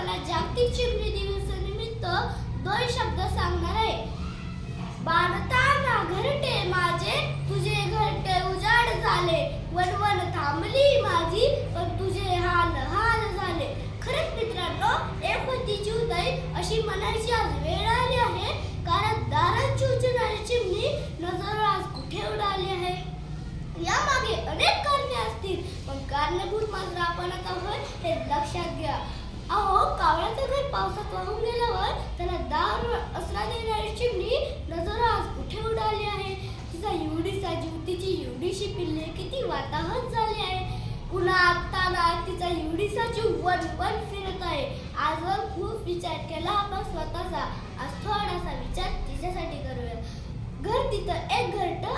तुम्हाला जागतिक चिमणी दिवसानिमित्त दोन शब्द सांगणार आहे. बांधताना घरटे माझे तुझे घरटे उजाड झाले. वनवन थांबली माझी पण तुझे हाल हाल झाले. खरंच मित्रांनो एक होती जीवदाई अशी म्हणायची आज वेळ आली आहे. कारण दारात चिवचिणारी चिमणी नजर आज कुठे उडाली आहे? यामागे अनेक कारणे असतील पण कारणीभूत मात्र आपणच आहोत हे लक्षात घ्या. कावळ्याचं पावसात वाहून गेल्यावर त्याला दार असला देणारी चिमणी नजर आज कुठे उडाली आहे? तिचा एवढीसा जीव तिची एवढीशी पिल्ले किती वाताहत झाले आहे. उन्हात तानात तिचा एवढीसा जीव वन वन फिरत आहे. आजवर खूप विचार केला आपण स्वतःचा. आज थोडासा विचार तिच्यासाठी करूया. घर तिथं एक घरट